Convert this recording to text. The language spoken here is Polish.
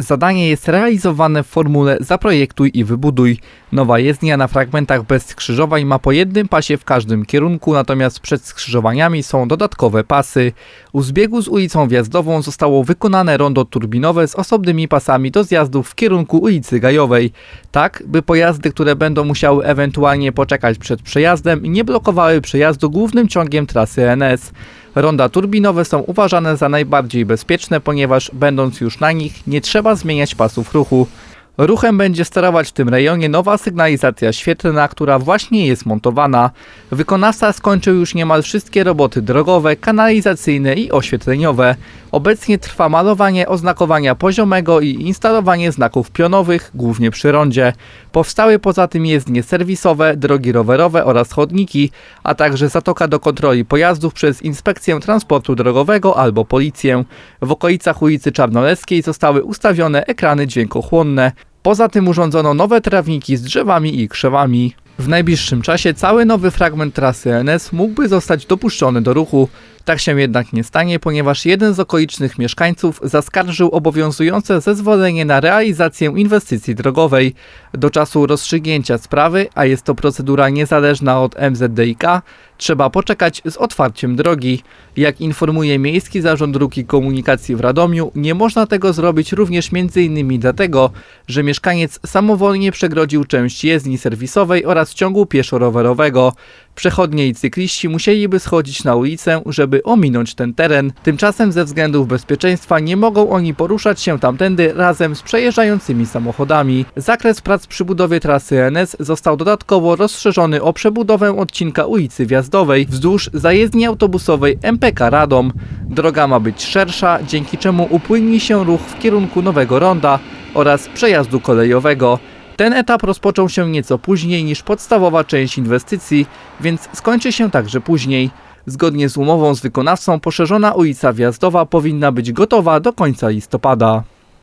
Zadanie jest realizowane w formule zaprojektuj i wybuduj. Nowa jezdnia na fragmentach bez skrzyżowań ma po jednym pasie w każdym kierunku, natomiast przed skrzyżowaniami są dodatkowe pasy. U zbiegu z ulicą Wjazdową zostało wykonane rondo turbinowe z osobnymi pasami do zjazdów w kierunku ulicy Gajowej. Tak, by pojazdy, które będą musiały ewentualnie poczekać przed przejazdem, nie blokowały przejazdu głównym ciągiem trasy NS. Ronda turbinowe są uważane za najbardziej bezpieczne, ponieważ będąc już na nich nie trzeba zmieniać pasów ruchu. Ruchem będzie sterować w tym rejonie nowa sygnalizacja świetlna, która właśnie jest montowana. Wykonawca skończył już niemal wszystkie roboty drogowe, kanalizacyjne i oświetleniowe. Obecnie trwa malowanie oznakowania poziomego i instalowanie znaków pionowych, głównie przy rondzie. Powstały poza tym jezdnie serwisowe, drogi rowerowe oraz chodniki, a także zatoka do kontroli pojazdów przez Inspekcję Transportu Drogowego albo Policję. W okolicach ulicy Czarnoleskiej zostały ustawione ekrany dźwiękochłonne. Poza tym urządzono nowe trawniki z drzewami i krzewami. W najbliższym czasie cały nowy fragment trasy NS mógłby zostać dopuszczony do ruchu. Tak się jednak nie stanie, ponieważ jeden z okolicznych mieszkańców zaskarżył obowiązujące zezwolenie na realizację inwestycji drogowej. Do czasu rozstrzygnięcia sprawy, a jest to procedura niezależna od MZDiK, trzeba poczekać z otwarciem drogi. Jak informuje Miejski Zarząd Dróg i Komunikacji w Radomiu, nie można tego zrobić również m.in. dlatego, że mieszkaniec samowolnie przegrodził część jezdni serwisowej oraz ciągu pieszo-rowerowego. Przechodnie i cykliści musieliby schodzić na ulicę, żeby ominąć ten teren. Tymczasem ze względów bezpieczeństwa nie mogą oni poruszać się tamtędy razem z przejeżdżającymi samochodami. Zakres prac przy budowie trasy NS został dodatkowo rozszerzony o przebudowę odcinka ulicy Wjazdowej wzdłuż zajezdni autobusowej MPK Radom. Droga ma być szersza, dzięki czemu upłynie się ruch w kierunku nowego ronda oraz przejazdu kolejowego. Ten etap rozpoczął się nieco później niż podstawowa część inwestycji, więc skończy się także później. Zgodnie z umową z wykonawcą poszerzona ulica Wjazdowa powinna być gotowa do końca listopada.